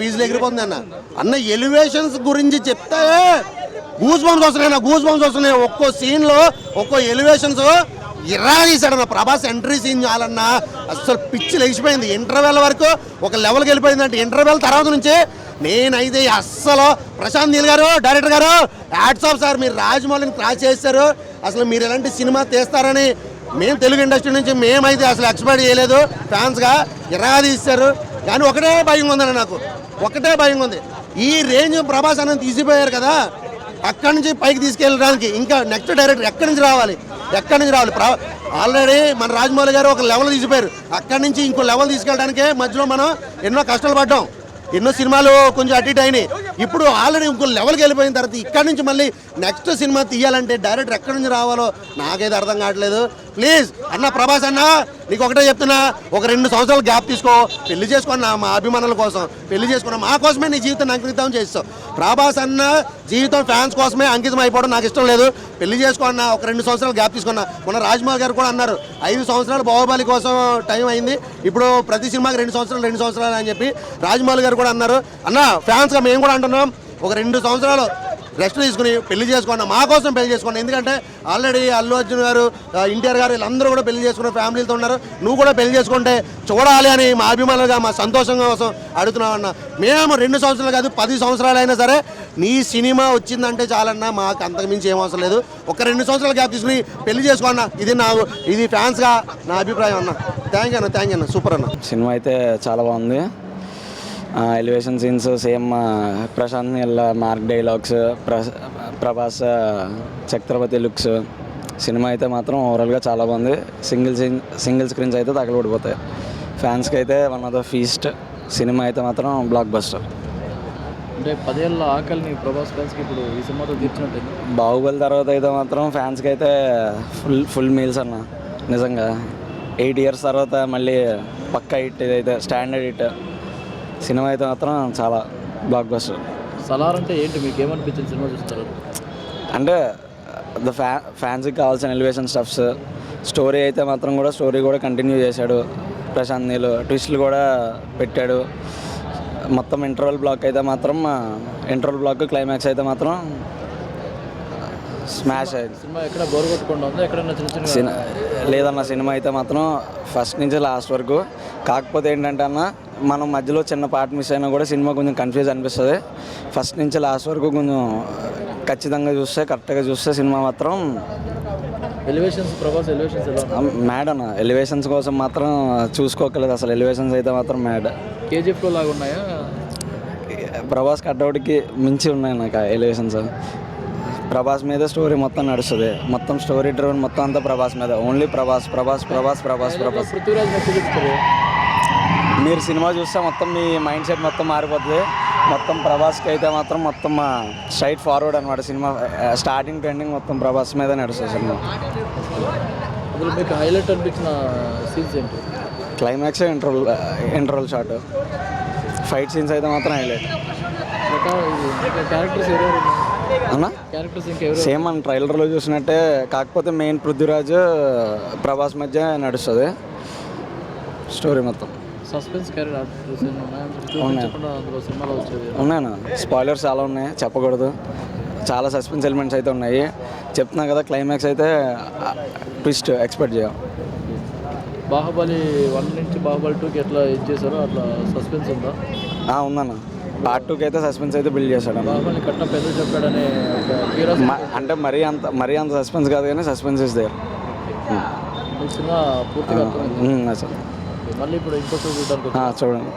ఫీజులు ఎగిరిపోతుంది అన్న. అన్న ఎలివేషన్స్ గురించి చెప్తే గూస్ బంప్స్ వస్తున్నాయి అన్న గూస్ బంప్స్ వస్తున్నాయి. ఒక్కో సీన్లో ఒక్కో ఎలివేషన్స్ ఇరా తీశాడన్న ప్రభాస్ ఎంట్రీ సీన్ చాలన్నా. అసలు పిచ్చి లేచిపోయింది. ఇంటర్వెల్ వరకు ఒక లెవెల్కి వెళ్ళిపోయింది అంటే ఇంటర్వెల్ తర్వాత నుంచి నేనైతే అస్సలు ప్రశాంత్ నీల్ గారు డైరెక్టర్ గారు యాడ్సాప్ ఆఫ్ సార్ మీరు రాజమౌళిని క్రాస్ చేస్తారు అసలు మీరు ఎలాంటి సినిమా తీస్తారని మేము తెలుగు ఇండస్ట్రీ నుంచి మేమైతే అసలు ఎక్స్పెక్ట్ చేయలేదు. ఫ్యాన్స్గా ఇరా తీస్తారు కానీ ఒకటే భయం ఉందన్న నాకు. ఒకటే భయం ఉంది. ఈ రేంజ్ ప్రభాస్ అనేది తీసిపోయారు కదా అక్కడి నుంచి పైకి తీసుకెళ్ళడానికి. ఇంకా నెక్స్ట్ డైరెక్టర్ ఎక్కడి నుంచి రావాలి? ఎక్కడి నుంచి రావాలి? ఆల్రెడీ మన రాజమౌళి గారు ఒక లెవెల్ తీసిపోయారు. అక్కడి నుంచి ఇంకో లెవెల్ తీసుకెళ్ళడానికే మధ్యలో మనం ఎన్నో కష్టాలు పడ్డాం. ఎన్నో సినిమాలు కొంచెం అటు ఇటు అయినాయి. ఇప్పుడు ఆల్రెడీ ఇంకో లెవెల్కి వెళ్ళిపోయిన తర్వాత ఇక్కడి నుంచి మళ్ళీ నెక్స్ట్ సినిమా తీయాలంటే డైరెక్టర్ ఎక్కడి నుంచి రావాలో నాకైతే అర్థం కావట్లేదు. ప్లీజ్. అన్న ప్రభాస్ అన్న నీకు ఒకటే చెప్తున్నా ఒక రెండు సంవత్సరాలు గ్యాప్ తీసుకో. పెళ్ళి చేసుకున్నా మా అభిమానుల కోసం పెళ్ళి చేసుకున్నా మా కోసమే నీ జీవితం అంకితం చేస్తావు. ప్రభాస్ అన్న జీవితం ఫ్యాన్స్ కోసమే అంకితం అయిపోవడం నాకు ఇష్టం లేదు. పెళ్ళి చేసుకున్నా ఒక రెండు సంవత్సరాలు గ్యాప్ తీసుకున్నా మొన్న రాజ్మౌళి గారు కూడా అన్నారు ఐదు సంవత్సరాలు బాహుబలి కోసం టైం అయింది. ఇప్పుడు ప్రతి సినిమాకి రెండు సంవత్సరాలు రెండు సంవత్సరాలు అని చెప్పి రాజమౌళి గారు కూడా అన్నారు. అన్న ఫ్యాన్స్గా మేము కూడా అంటున్నాం. ఒక రెండు సంవత్సరాలు రెస్ట్ తీసుకుని పెళ్ళి చేసుకోండి మా కోసం పెళ్ళి చేసుకున్నా ఎందుకంటే ఆల్రెడీ అల్లు అర్జున్ గారు ఎన్టీఆర్ గారు వీళ్ళందరూ కూడా పెళ్ళి చేసుకున్న ఫ్యామిలీతో ఉన్నారు. నువ్వు కూడా పెళ్ళి చేసుకుంటే చూడాలి అని మా అభిమానులుగా మా సంతోషం కోసం అడుగుతున్నాం అన్న. మేము రెండు సంవత్సరాలు కాదు పది సంవత్సరాలు అయినా సరే నీ సినిమా వచ్చిందంటే చాలన్నా మాకు అంతకుమించి ఏం అవసరం లేదు. ఒక రెండు సంవత్సరాలు గ్యాప్ తీసుకుని పెళ్ళి చేసుకున్నా ఇది నా ఇది ఫ్యాన్స్గా నా అభిప్రాయం అన్న. థ్యాంక్ యూ అన్న థ్యాంక్ యూ అన్న. సూపర్ అన్న. సినిమా అయితే చాలా బాగుంది. Elevation scenes same Prashanth Neel mark dialogues ప్ర ప్రభాస్ ఛత్రపతి లుక్స్ సినిమా అయితే మాత్రం ఓవరాల్గా చాలా బాగుంది. సింగిల్ సీన్ సింగిల్ స్క్రీన్స్ అయితే తగలబడిపోతాయి ఫ్యాన్స్కి అయితే one of the feast cinema అయితే మాత్రం బ్లాక్ బస్టర్ అంటే పదేళ్ళ ఆకలిని ప్రభాస్ ఫ్యాన్స్కి ఇప్పుడు ఈ సినిమాతో తీర్చినట్టు. బాహుబలి తర్వాత అయితే మాత్రం ఫ్యాన్స్కి అయితే ఫుల్ ఫుల్ మీల్స్ అన్న. నిజంగా. ఎయిట్ ఇయర్స్ తర్వాత మళ్ళీ పక్కా హిట్ ఇదైతే స్టాండర్డ్ హిట్ సినిమా అయితే మాత్రం చాలా బ్లాక్ బస్టర్ సలార్ అంటే ఏంటి? మీకు ఏమనిపించింది సినిమా చూస్తారు? అంటే ద ఫ్యా ఫ్యాన్స్కి కావాల్సిన ఎలివేషన్ స్టఫ్స్ స్టోరీ అయితే మాత్రం కూడా స్టోరీ కూడా కంటిన్యూ చేశాడు. ప్రశాంత్ నీళ్ళు ట్విస్ట్లు కూడా పెట్టాడు. మొత్తం ఇంటర్వల్ బ్లాక్ అయితే మాత్రం ఇంటర్వల్ బ్లాక్ క్లైమాక్స్ అయితే మాత్రం స్మాష్ అయింది. సినిమా ఎక్కడ బోర్ కొట్టకుండా సినిమా లేదన్న సినిమా అయితే మాత్రం ఫస్ట్ నుంచి లాస్ట్ వరకు. కాకపోతే ఏంటంటే అన్న మనం మధ్యలో చిన్న పార్ట్ మిస్ అయినా కూడా సినిమా కొంచెం కన్ఫ్యూజ్ అనిపిస్తుంది. ఫస్ట్ నుంచి లాస్ట్ వరకు కొంచెం ఖచ్చితంగా చూస్తే కరెక్ట్గా చూస్తే సినిమా మాత్రం ఎలివేషన్స్ ప్రభాస్ ఎలివేషన్స్ ఎలా మ్యాడ్ అన్న. ఎలివేషన్స్ కోసం మాత్రం చూసుకోకలేదు. అసలు ఎలివేషన్స్ అయితే మాత్రం మ్యాడ్ కేజీఎఫ్లో లాగా ఉన్నాయా? ప్రభాస్ కట్అవుట్కి మించి ఉన్నాయి నాకు ఎలివేషన్స్ ప్రభాస్ మీద స్టోరీ మొత్తం నడుస్తుంది. మొత్తం స్టోరీ డ్రివన్ మొత్తం అంతా ప్రభాస్ మీద. ఓన్లీ ప్రభాస్ ప్రభాస్ ప్రభాస్ ప్రభాస్ ప్రభాస్. మీరు సినిమా చూస్తే మొత్తం మీ మైండ్ సెట్ మొత్తం మారిపోతుంది. మొత్తం ప్రభాస్కి అయితే మాత్రం మొత్తం స్ట్రైట్ ఫార్వర్డ్ అనమాట సినిమా. స్టార్టింగ్ ట్రెండింగ్ మొత్తం ప్రభాస్ మీద నడుస్తుంది సినిమా. మీకు హైలైట్ అనిపించిన సీన్స్ ఏంటి? Climax interval interval shot fight scenes అయితే మాత్రం హైలైట్ అన్నా? సేమ్ మన ట్రైలర్లో చూసినట్టే కాకపోతే మెయిన్ పృథ్వీరాజ్ ప్రభాస్ మధ్య నడుస్తుంది. స్టోరీ మొత్తం. సస్పెన్స్ ఉన్నాయన్న స్పాయిలర్స్ చాలా ఉన్నాయి చెప్పకూడదు. చాలా సస్పెన్స్ ఎలిమెంట్స్ అయితే ఉన్నాయి. చెప్తున్నా కదా క్లైమాక్స్ అయితే ట్విస్ట్ ఎక్స్పెక్ట్ చేయం. బాహుబలి వన్ నుంచి బాహుబలి టూకి ఎట్లా ఇది చేశారో అట్లా సస్పెన్స్ ఉందా? ఆ, ఉందన్న. పార్ట్ టూకి అయితే సస్పెన్స్ అయితే బిల్డ్ చేశాడు అంటే మరీ అంత మరీ అంత సస్పెన్స్ కాదు కానీ సస్పెన్స్ ఇస్ దేర్ సినిమా పూర్తిగా మళ్ళీ ఇప్పుడు ఇంకోసారి చూడడానికి చూడండి.